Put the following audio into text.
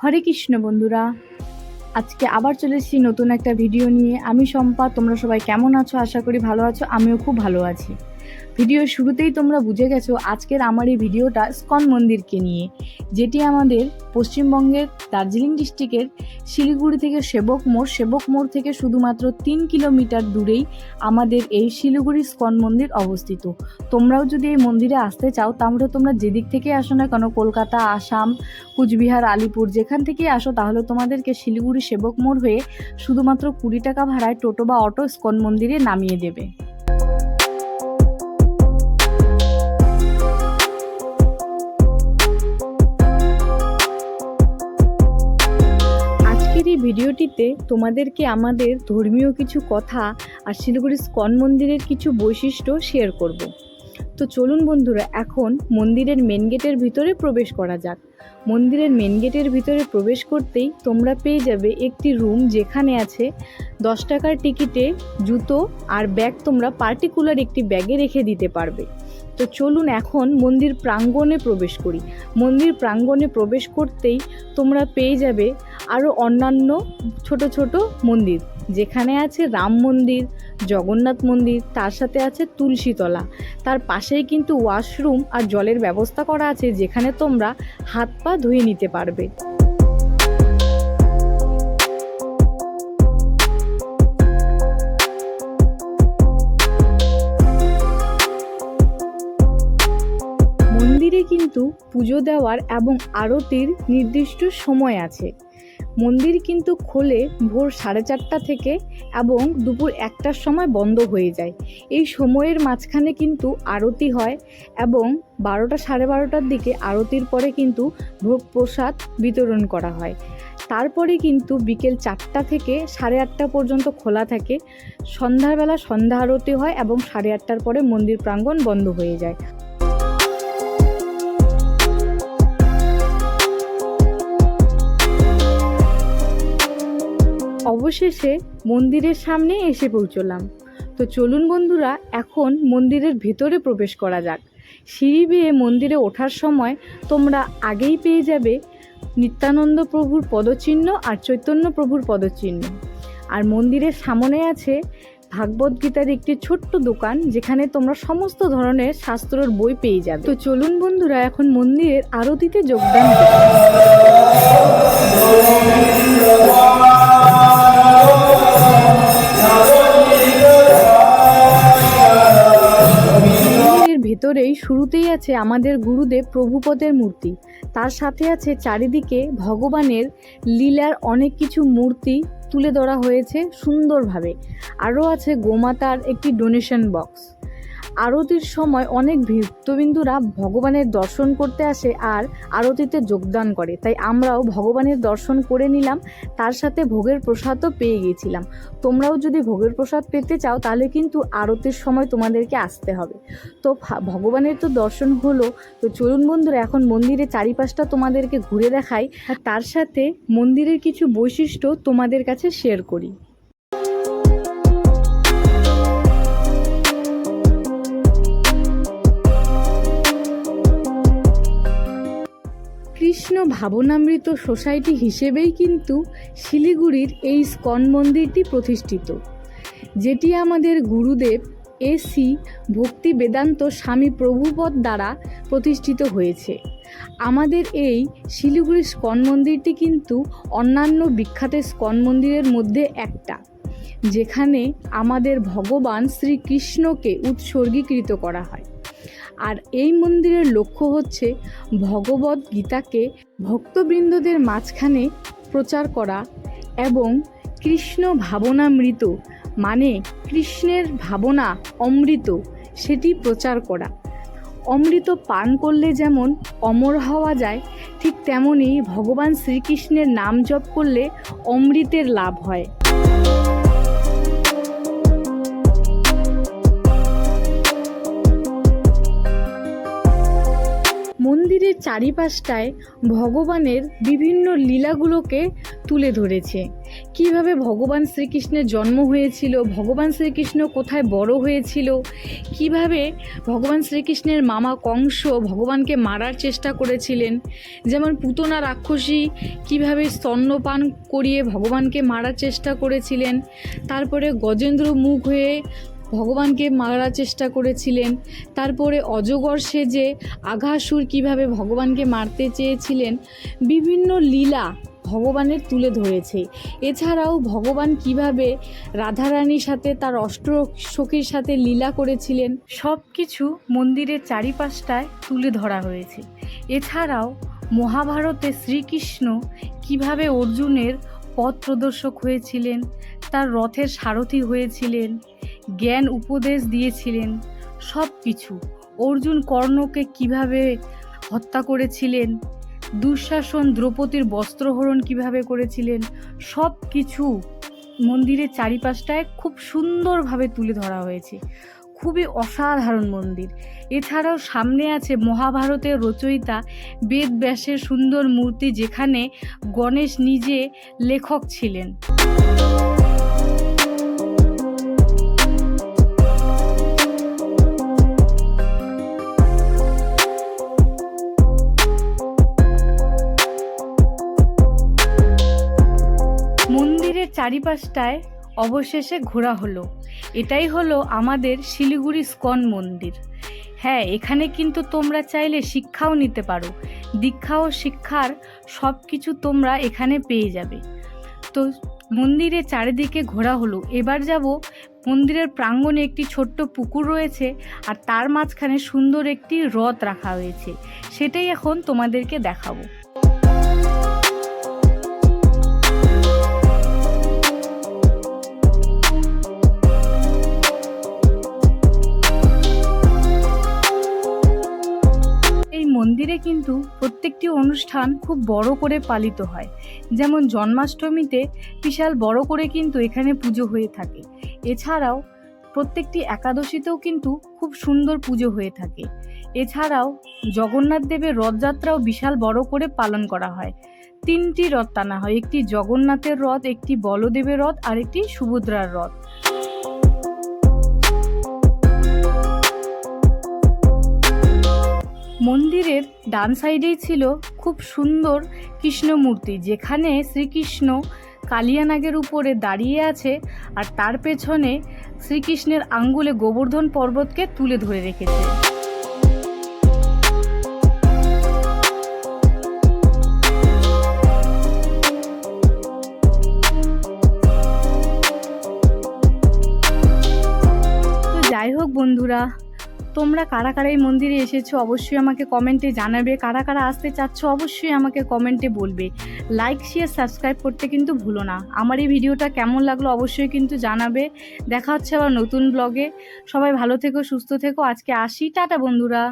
হরে কৃষ্ণ বন্ধুরা। আজকে আবার চলে এসেছি নতুন একটা ভিডিও নিয়ে। আমি সম্পা তোমরা সবাই কেমন আছো? আশা করি ভালো আছো। আমিও খুব ভালো আছি। ভিডিওর শুরুতেই তোমরা বুঝে গেছো আজকের আমার এই ভিডিওটা স্কন মন্দিরকে নিয়ে, যেটি আমাদের পশ্চিমবঙ্গের দার্জিলিং ডিস্ট্রিক্টের শিলিগুড়ি থেকে সেবক মোড় সেবক মোড় থেকে শুধুমাত্র তিন কিলোমিটার দূরেই আমাদের এই শিলিগুড়ি স্কন মন্দির অবস্থিত। তোমরাও যদি এই মন্দিরে আসতে চাও, তাহলে তোমরা যেদিক থেকে আসো না কেন, কলকাতা, আসাম, কুচবিহার, আলিপুর, যেখান থেকে আসো, তাহলে তোমাদেরকে শিলিগুড়ি সেবক মোড় হয়ে শুধুমাত্র কুড়ি টাকা ভাড়ায় টোটো বা অটো স্কন মন্দিরে নামিয়ে দেবে। আজকের এই ভিডিওটিতে তোমাদেরকে আমাদের ধর্মীয় কিছু কথা আর শিলিগুড়ি স্কন মন্দিরের কিছু বৈশিষ্ট্য শেয়ার করব। তো চলুন বন্ধুরা, এখন মন্দিরের মেন গেটের ভিতরে প্রবেশ করা যাক। মন্দিরের মেন গেটের ভিতরে প্রবেশ করতেই তোমরা পেয়ে যাবে একটি রুম যেখানে আছে দশ টাকার টিকিটে জুতো আর ব্যাগ তোমরা পার্টিকুলার একটি ব্যাগে রেখে দিতে পারবে। তো চলুন এখন মন্দির প্রাঙ্গণে প্রবেশ করি। মন্দির প্রাঙ্গণে প্রবেশ করতেই তোমরা পেয়ে যাবে আরও অন্যান্য ছোট ছোট মন্দির। যেখানে আছে রাম মন্দির, জগন্নাথ মন্দির, তার সাথে আছে তুলসীতলা। তার পাশেই কিন্তু ওয়াশরুম আর জলের ব্যবস্থা করা আছে, যেখানে তোমরা হাত পা ধুয়ে নিতে পারবে। পুজো দেওয়ার এবং আরতির নির্দিষ্ট সময় আছে। মন্দির কিন্তু খোলে ভোর সাড়ে চারটা থেকে এবং দুপুর একটার সময় বন্ধ হয়ে যায়। এই সময়ের মাঝখানে কিন্তু আরতি হয় এবং বারোটা সাড়ে বারোটার দিকে আরতির পরে কিন্তু ভোগ প্রসাদ বিতরণ করা হয়। তারপরে কিন্তু বিকেল চারটা থেকে সাড়ে আটটা পর্যন্ত খোলা থাকে। সন্ধ্যাবেলা সন্ধ্যা আরতি হয় এবং সাড়ে আটটার পরে মন্দির প্রাঙ্গণ বন্ধ হয়ে যায়। অবশেষে মন্দিরের সামনে এসে পৌঁছলাম। তো চলুন বন্ধুরা, এখন মন্দিরের ভেতরে প্রবেশ করা যাক। সিঁড়ি বেয়ে মন্দিরে ওঠার সময় তোমরা আগেই পেয়ে যাবে নিত্যানন্দ প্রভুর পদচিহ্ন আর চৈতন্য প্রভুর পদচিহ্ন। আর মন্দিরের সামনে আছে ভাগবত গীতার একটি ছোট্ট দোকান যেখানে তোমরা সমস্ত ধরনের শাস্ত্রের বই পেয়ে যাবে। তো চলুন বন্ধুরা, এখন মন্দিরের আরতিতে যোগদান ভেতরেই শুরুতেই আছে আমাদের গুরুদেব প্রভুপদের মূর্তি। তার সাথে আছে চারিদিকে ভগবানের লীলার অনেক কিছু মূর্তি তুলে ধরা হয়েছে সুন্দরভাবে। আরও আছে গোমাতার একটি ডোনেশন বক্স আরতির সময় অনেক ভক্তবিন্দুরা ভগবানের দর্শন করতে আসে আর আরতিতে যোগদান করে। তাই আমরাও ভগবানের দর্শন করে নিলাম, তার সাথে ভোগের প্রসাদও পেয়ে গিয়েছিলাম। তোমরাও যদি ভোগের প্রসাদ পেতে চাও, তাহলে কিন্তু আরতির সময় তোমাদেরকে আসতে হবে। তো ভগবানের তো দর্শন হলো, তো চলুন বন্ধুরা, এখন মন্দিরের চারিপাশটা তোমাদেরকে ঘুরে দেখাই। আর তার সাথে মন্দিরের কিছু বৈশিষ্ট্য তোমাদের কাছে শেয়ার করি। কৃষ্ণ ভাবনামৃত সোসাইটি হিসেবেই কিন্তু শিলিগুড়ির এই স্কন মন্দিরটি প্রতিষ্ঠিত, যেটি আমাদের গুরুদেব এসি ভক্তি বেদান্ত স্বামী প্রভুপদ দ্বারা প্রতিষ্ঠিত হয়েছে। আমাদের এই শিলিগুড়ি স্কন মন্দিরটি কিন্তু অন্যান্য বিখ্যাত স্কন মন্দিরের মধ্যে একটা, যেখানে আমাদের ভগবান শ্রীকৃষ্ণকে উৎসর্গীকৃত করা হয়। আর এই মন্দিরের লক্ষ্য হচ্ছে ভগবত গীতাকে ভক্তবৃন্দদের মাঝখানে প্রচার করা এবং কৃষ্ণ ভাবনামৃত মানে কৃষ্ণের ভাবনা অমৃত, সেটি প্রচার করা। অমৃত পান করলে যেমন অমর হওয়া যায়, ঠিক তেমনই ভগবান শ্রীকৃষ্ণের নাম জপ করলে অমৃতের লাভ হয়। চারিপাশটায় ভগবানের বিভিন্ন লীলাগুলোকে তুলে ধরেছে। কীভাবে ভগবান শ্রীকৃষ্ণের জন্ম হয়েছিল, ভগবান শ্রীকৃষ্ণ কোথায় বড় হয়েছিল, কীভাবে ভগবান শ্রীকৃষ্ণের মামা কংস ভগবানকে মারার চেষ্টা করেছিলেন, যেমন পুতনা রাক্ষসী কীভাবে স্তন্যপান করিয়ে ভগবানকে মারার চেষ্টা করেছিলেন, তারপরে গজেন্দ্র মুখ হয়ে ভগবানকে মারার চেষ্টা করেছিলেন। তারপরে অজগর সেজে আঘাসুর কীভাবে ভগবানকে মারতে চেয়েছিলেন, বিভিন্ন লীলা ভগবানের তুলে ধরেছে। এছাড়াও ভগবান কীভাবে রাধারানীর সাথে তার অষ্ট সখীর সাথে লীলা করেছিলেন সব কিছু মন্দিরের চারিপাশটায় তুলে ধরা হয়েছে। এছাড়াও মহাভারতে শ্রীকৃষ্ণ কীভাবে অর্জুনের পথ প্রদর্শক হয়েছিলেন, তার রথের সারথি হয়েছিলেন জ্ঞান উপদেশ দিয়েছিলেন সব কিছু অর্জুন কর্ণকে কীভাবে হত্যা করেছিলেন, দুঃশাসন দ্রৌপদীর বস্ত্রহরণ কীভাবে করেছিলেন সব কিছু মন্দিরের চারিপাশটায় খুব সুন্দরভাবে তুলে ধরা হয়েছে। খুবই অসাধারণ মন্দির। এছাড়াও সামনে আছে মহাভারতের রচয়িতা বেদ ব্যাসের সুন্দর মূর্তি যেখানে গণেশ নিজে লেখক ছিলেন। চারিপাশটায় অবশেষে ঘোরা হলো। এটাই হলো আমাদের শিলিগুড়ি স্কন মন্দির। হ্যাঁ এখানে কিন্তু তোমরা চাইলে শিক্ষাও নিতে পারো। দীক্ষা ও শিক্ষার সব কিছু তোমরা এখানে পেয়ে যাবে। তো মন্দিরে চারিদিকে ঘোরা হলো। এবার যাব মন্দিরের প্রাঙ্গণে একটি ছোট্ট পুকুর রয়েছে আর তার মাঝখানে সুন্দর একটি রথ রাখা হয়েছে। সেটাই এখন তোমাদেরকে দেখাবো। মন্দিরে কিন্তু প্রত্যেকটি অনুষ্ঠান খুব বড় করে পালিত হয়। যেমন জন্মাষ্টমীতে বিশাল বড় করে কিন্তু এখানে পুজো হয়ে থাকে। এছাড়াও প্রত্যেকটি একাদশীতেও কিন্তু খুব সুন্দর পুজো হয়ে থাকে। এছাড়াও জগন্নাথ দেবের রথযাত্রাও বিশাল বড় করে পালন করা হয়। তিনটি রথ টানা হয়, একটি জগন্নাথের রথ, একটি বলদেবের রথ আর একটি সুভদ্রার রথ। মন্দিরের ডান সাইডেই ছিল খুব সুন্দর কৃষ্ণ মূর্তি যেখানে শ্রীকৃষ্ণ কালিয়ানাগের উপরে দাঁড়িয়ে আছে আর তার পেছনে শ্রীকৃষ্ণের আঙ্গুলে গোবর্ধন পর্বতকে তুলে ধরে রেখেছে। যাই হোক বন্ধুরা তোমরা কারা কারা এই মন্দিরে এসেছ অবশ্যই আমাকে কমেন্টে জানাবে। কারা কারা আসতে চাচ্ছ অবশ্যই আমাকে কমেন্টে বলবে। লাইক শেয়ার সাবস্ক্রাইব করতে কিন্তু ভুলো না। আমার এই ভিডিওটা কেমন লাগল অবশ্যই কিন্তু জানাবে। দেখা হচ্ছে আবার নতুন ব্লগে সবাই ভালো থেকো, সুস্থ থেকো। আজকে আসি। টাটা বন্ধুরা।